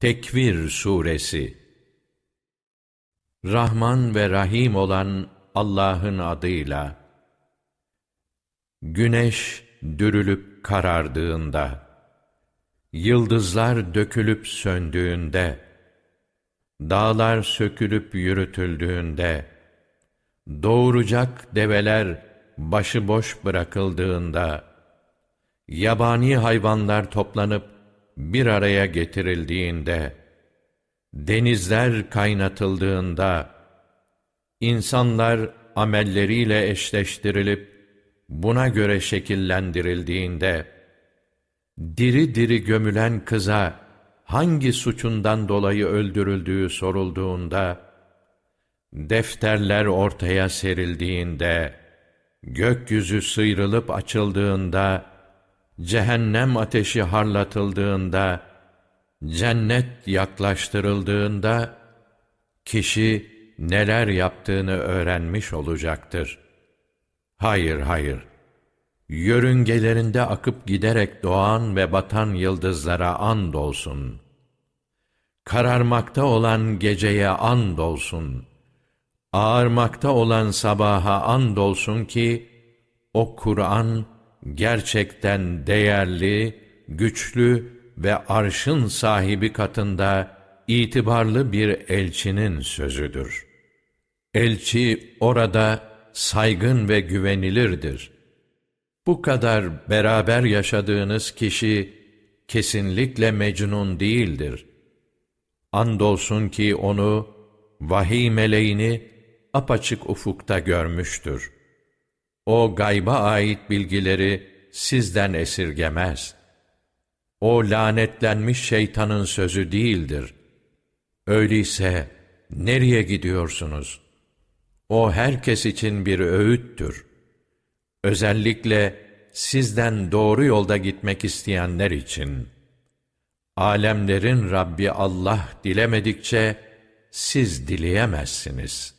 Tekvir Suresi Rahman ve Rahim olan Allah'ın adıyla Güneş dürülüp karardığında Yıldızlar dökülüp söndüğünde Dağlar sökülüp yürütüldüğünde Doğuracak develer başıboş bırakıldığında Yabani hayvanlar toplanıp bir araya getirildiğinde, denizler kaynatıldığında, insanlar amelleriyle eşleştirilip buna göre şekillendirildiğinde, diri diri gömülen kıza hangi suçundan dolayı öldürüldüğü sorulduğunda, defterler ortaya serildiğinde, gökyüzü sıyrılıp açıldığında, cehennem ateşi harlatıldığında, cennet yaklaştırıldığında, kişi neler yaptığını öğrenmiş olacaktır. Hayır, hayır. Yörüngelerinde akıp giderek doğan ve batan yıldızlara and olsun. Kararmakta olan geceye and olsun. Ağarmakta olan sabaha and olsun ki, o Kur'an, gerçekten değerli, güçlü ve arşın sahibi katında itibarlı bir elçinin sözüdür. Elçi orada saygın ve güvenilirdir. Bu kadar beraber yaşadığınız kişi kesinlikle mecnun değildir. Andolsun ki onu, vahiy meleğini apaçık ufukta görmüştür.'' O gayba ait bilgileri sizden esirgemez. O lanetlenmiş şeytanın sözü değildir. Öyleyse nereye gidiyorsunuz? O herkes için bir öğüttür. Özellikle sizden doğru yolda gitmek isteyenler için. Alemlerin Rabbi Allah dilemedikçe siz dileyemezsiniz.''